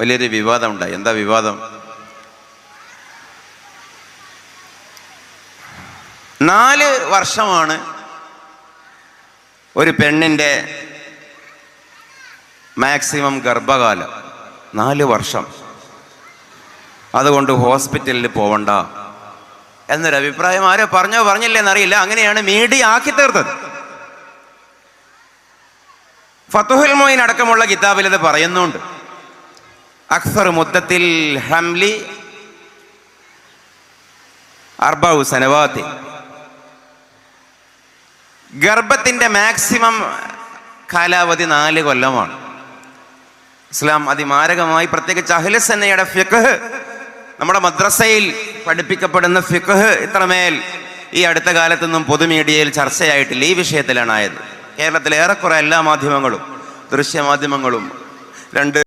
വലിയൊരു വിവാദം ഉണ്ടായി എന്താ വിവാദം? നാല് വർഷമാണ് ഒരു പെണ്ണിന്റെ മാക്സിമം ഗർഭകാലം. നാല് വർഷം. അതുകൊണ്ട് ഹോസ്പിറ്റലിൽ പോവണ്ട എന്നൊരു അഭിപ്രായം ആരോ പറഞ്ഞോ പറഞ്ഞില്ലേ എന്നറിയില്ല. അങ്ങനെയാണ് മീഡിയ ആക്കി തീർത്തത്. ഫത്തുഹുൽ മൊയിൻ അടക്കമുള്ള കിതാബിൽ അത് പറയുന്നുണ്ട്. അക്സർ മുദ്ദത്തിൽ ഹംലി അർബൌ സനവാത്തി. ഗർഭത്തിന്റെ മാക്സിമം കാലാവധി നാല് കൊല്ലമാണ്. ഇസ്ലാം അതിമാരകമായി പ്രത്യേകിച്ച് അഹ്ലസന്നയുടെ ഫിഖ് നമ്മുടെ മദ്രസയിൽ പഠിപ്പിക്കപ്പെടുന്ന ഫിഖ് ഇത്രമേൽ ഈ അടുത്ത കാലത്തൊന്നും പൊതുമീഡിയയിൽ ചർച്ചയായിട്ടില്ല. ഈ വിഷയത്തിലാണ് ആയത്. കേരളത്തിലെ ഏറെക്കുറെ എല്ലാ മാധ്യമങ്ങളും ദൃശ്യമാധ്യമങ്ങളും രണ്ട്